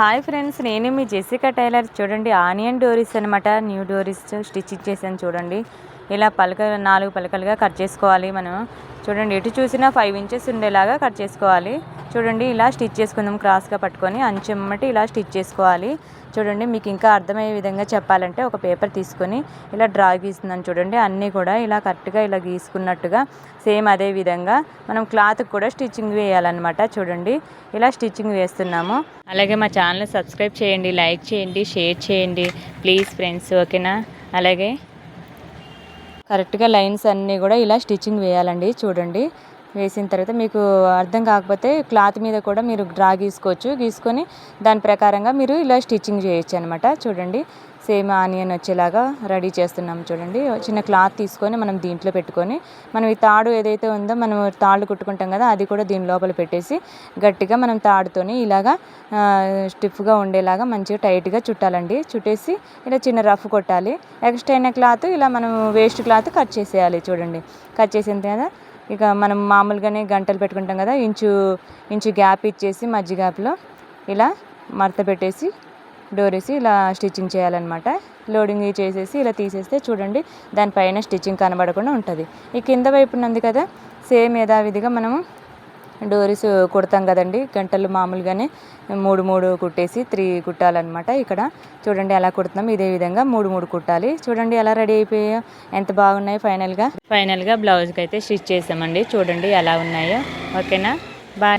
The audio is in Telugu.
హాయ్ ఫ్రెండ్స్ నేను మీ జెసికా టైలర్ చూడండి ఆనియన్ డోరీస్ అనమాట న్యూ డోరీస్ స్టిచ్ ఇచ్చేసాను చూడండి. ఇలా పలక నాలుగు పలకలుగా కట్ చేసుకోవాలి మనం. చూడండి ఎటు చూసినా ఫైవ్ ఇంచెస్ ఉండేలాగా కట్ చేసుకోవాలి. చూడండి ఇలా స్టిచ్ చేసుకుందాం క్రాస్గా పట్టుకొని అంచెమ్మటి ఇలా స్టిచ్ చేసుకోవాలి. చూడండి మీకు ఇంకా అర్థమయ్యే విధంగా చెప్పాలంటే ఒక పేపర్ తీసుకొని ఇలా డ్రా గీస్తున్నాను చూడండి అన్నీ కూడా ఇలా కరెక్ట్గా ఇలా గీసుకున్నట్టుగా సేమ్ అదే విధంగా మనం క్లాత్కి కూడా స్టిచ్చింగ్ వేయాలన్నమాట చూడండి ఇలా స్టిచ్చింగ్ వేస్తున్నాము. అలాగే మా ఛానల్ సబ్స్క్రైబ్ చేయండి లైక్ చేయండి షేర్ చేయండి ప్లీజ్ ఫ్రెండ్స్ ఓకేనా? అలాగే కరెక్ట్గా లైన్స్ అన్నీ కూడా ఇలా స్టిచ్చింగ్ వేయాలండి చూడండి. వేసిన తర్వాత మీకు అర్థం కాకపోతే క్లాత్ మీద కూడా మీరు డ్రా గీసుకోవచ్చు. గీసుకొని దాని ప్రకారంగా మీరు ఇలా స్టిచ్చింగ్ చేయొచ్చు అనమాట చూడండి సేమ్ ఆనియన్ వచ్చేలాగా రెడీ చేస్తున్నాం చూడండి. చిన్న క్లాత్ తీసుకొని మనం దీంట్లో పెట్టుకొని మనం ఈ తాడు ఏదైతే ఉందో మనం తాళ్ళు కుట్టుకుంటాం కదా అది కూడా దీని లోపల పెట్టేసి గట్టిగా మనం తాడుతోని ఇలాగా స్టిఫ్గా ఉండేలాగా మంచిగా టైట్గా చుట్టాలండి. చుట్టేసి ఇలా చిన్న రఫ్ కొట్టాలి. ఎక్స్ట్రా అయిన క్లాత్ ఇలా మనం వేస్ట్ క్లాత్ కట్ చేసేయాలి చూడండి. కట్ చేసిన తర్వాత ఇక మనం మామూలుగానే గంటలు పెట్టుకుంటాం కదా ఇంచు ఇంచు గ్యాప్ ఇచ్చేసి మధ్య గ్యాప్లో ఇలా మడత పెట్టేసి డోరేసి ఇలా స్టిచ్చింగ్ చేయాలన్నమాట. లోడింగ్ చేసేసి ఇలా తీసేస్తే చూడండి దానిపైన స్టిచ్చింగ్ కనబడకుండా ఉంటుంది. ఈ కింద వైపున ఉంది కదా సేమ్ యథావిధిగా మనము డోరీస్ కుడతాం కదండి. గంటలు మామూలుగానే మూడు మూడు కుట్టేసి త్రీ కుట్టాలన్నమాట ఇక్కడ. చూడండి ఎలా కుడుతున్నాం. ఇదే విధంగా మూడు మూడు కుట్టాలి. చూడండి ఎలా రెడీ అయిపోయాయో ఎంత బాగున్నాయో ఫైనల్గా. ఫైనల్గా బ్లౌజ్కి అయితే స్టిచ్ చేసామండి. చూడండి ఎలా ఉన్నాయో. ఓకేనా? బాయ్.